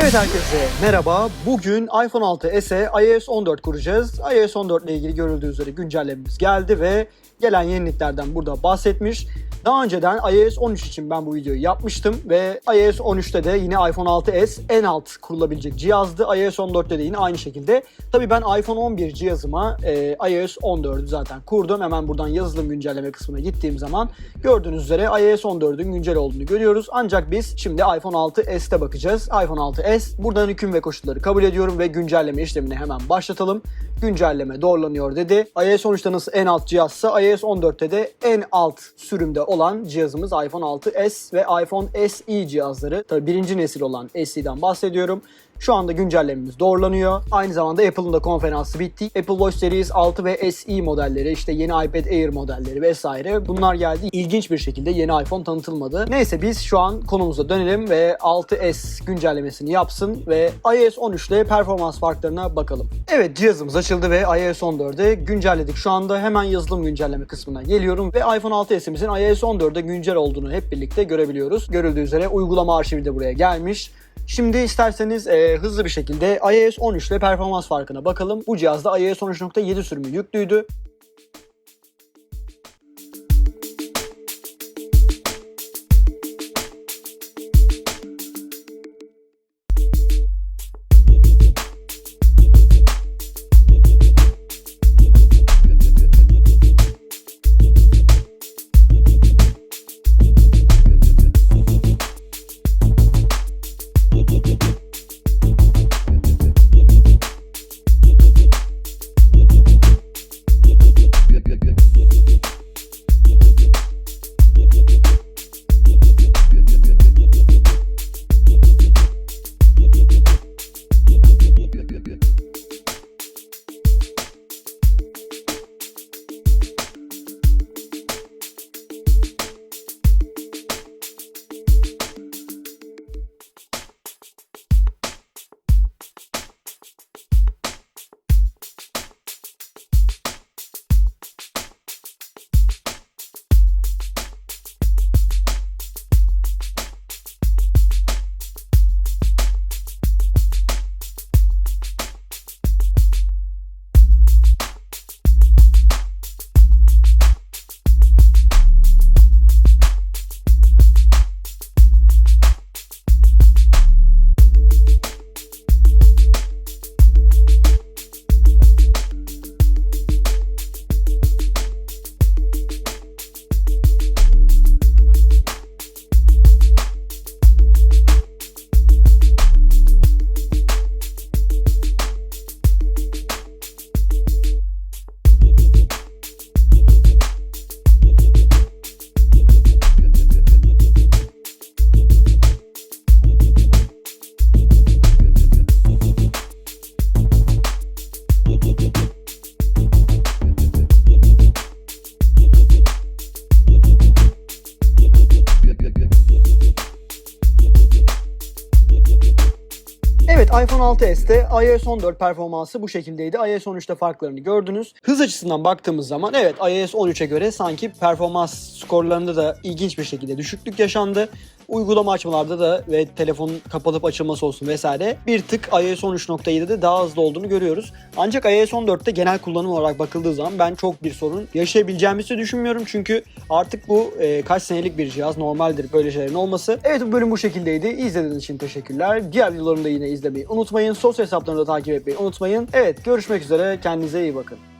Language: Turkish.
Evet herkese merhaba. Bugün iPhone 6s'e iOS 14 kuracağız. iOS 14 ile ilgili görüldüğü üzere güncellememiz geldi ve gelen yeniliklerden burada bahsetmiş. Daha önceden iOS 13 için ben bu videoyu yapmıştım ve iOS 13'te de yine iPhone 6s en alt kurulabilecek cihazdı. iOS 14'te de yine aynı şekilde. Tabii ben iPhone 11 cihazıma e, iOS 14'ü zaten kurdum. Hemen buradan yazılım güncelleme kısmına gittiğim zaman gördüğünüz üzere iOS 14'ün güncel olduğunu görüyoruz. Ancak biz şimdi iPhone 6s'te bakacağız. iPhone 6s buradan hüküm ve koşulları kabul ediyorum ve güncelleme işlemini hemen başlatalım. Güncelleme doğrulanıyor dedi. iOS 13'te nasıl en alt cihazsa iOS 14'te de en alt sürümde olan cihazımız iPhone 6s ve iPhone SE cihazları. Tabii birinci nesil olan SE'den bahsediyorum. Şu anda güncellememiz doğrulanıyor. Aynı zamanda Apple'ın da konferansı bitti. Apple Watch Series 6 ve SE modelleri, işte yeni iPad Air modelleri vesaire bunlar geldi. İlginç bir şekilde yeni iPhone tanıtılmadı. Neyse biz şu an konumuza dönelim ve 6S güncellemesini yapsın ve iOS 13 ile performans farklarına bakalım. Evet cihazımız açıldı ve iOS 14'e güncelledik. Şu anda hemen yazılım güncelleme kısmına geliyorum ve iPhone 6s'imizin iOS 14'e güncel olduğunu hep birlikte görebiliyoruz. Görüldüğü üzere uygulama arşivi de buraya gelmiş. Şimdi isterseniz e, hızlı bir şekilde iOS 13 ile performans farkına bakalım. Bu cihazda iOS 13.7 sürümü yüklüydü. iPhone 6s'te iOS 14 performansı bu şekildeydi. iOS 13'te farklarını gördünüz. Hız açısından baktığımız zaman evet iOS 13'e göre sanki performans skorlarında da ilginç bir şekilde düşüklük yaşandı. Uygulama açmalarda da ve telefonun kapatıp açılması olsun vesaire bir tık iOS 13.7'de daha hızlı olduğunu görüyoruz. Ancak iOS 14'te genel kullanım olarak bakıldığı zaman ben çok bir sorun yaşayabileceğimizi düşünmüyorum. Çünkü artık bu e, kaç senelik bir cihaz normaldir böyle şeylerin olması. Evet bu bölüm bu şekildeydi. İzlediğiniz için teşekkürler. Diğer videolarımı da yine izlemeyi unutmayın. Sosyal hesaplarını da takip etmeyi unutmayın. Evet görüşmek üzere. Kendinize iyi bakın.